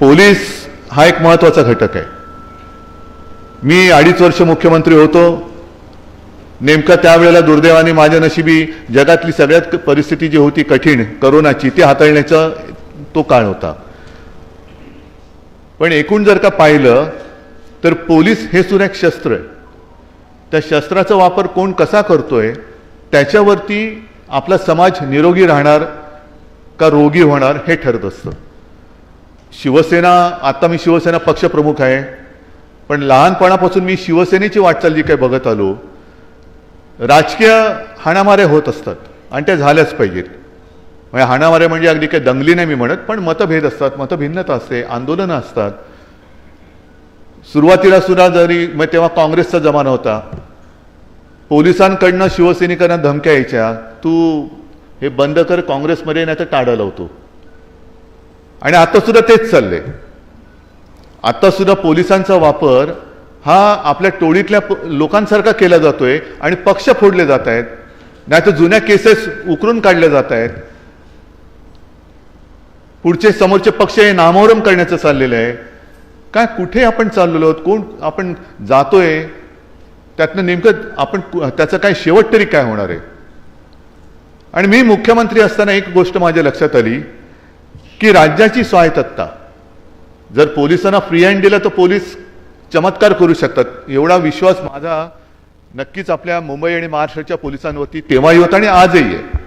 Police हा एक महत्त्वाचा घटक आहे. मी अडीच वर्ष मुख्यमंत्री होतो. नेमका त्यावेळेला दुर्दैवाने माझ्या नशिबी जगातली सगळ्यात परिस्थिती जी होती कठीण करोनाची ती हाताळण्याचा तो काळ होता. पण एकूण जर का पाहिलं तर पोलीस हे सुद्धा एक शस्त्र आहे. त्या शस्त्राचा वापर कोण कसा करतोय त्याच्यावरती आपला समाज निरोगी राहणार का रोगी होणार हे ठरत असतं. शिवसेना आता मी शिवसेना पक्षप्रमुख आहे पण लहानपणापासून मी शिवसेनेची वाटचाल जी काही बघत आलो राजकीय हाणामाऱ्या होत असतात आणि त्या झाल्याच पाहिजेत. म्हणजे हाणामाऱ्या म्हणजे अगदी काही दंगली नाही मी म्हणत पण मतभेद असतात मतभिन्नता असते आंदोलनं असतात. सुरुवातीला सुद्धा जरी मग तेव्हा काँग्रेसचा जमाना होता पोलिसांकडनं शिवसैनिकांना धमक्या यायच्या तू हे बंद कर काँग्रेसमध्ये नाही तर टाळं लावतो. आणि आता सुद्धा तेच चाललंय. आत्तासुद्धा पोलिसांचा वापर हा आपल्या टोळीतल्या लोकांसारखा केला जातोय आणि पक्ष फोडले जात आहेत. नाही तर जुन्या केसेस उकरून काढल्या जात आहेत. पुढचे समोरचे पक्ष हे नामोरम करण्याचं चाललेलं आहे. काय कुठे आपण चाललेलो आहोत? कोण आपण जातोय? त्यातनं नेमकं आपण त्याचं काय शेवट तरी काय होणार आहे? आणि मी मुख्यमंत्री असताना एक गोष्ट माझ्या लक्षात आली. की राज्याची स्वायत्तता. जर पोलिसांना फ्री हँड दिलं तर पोलीस चमत्कार करू शकतात. एवढा विश्वास माझा नक्कीच आपल्या मुंबई आणि महाराष्ट्राच्या पोलिसांवरती तेव्हाही होता आणि आजही आहे.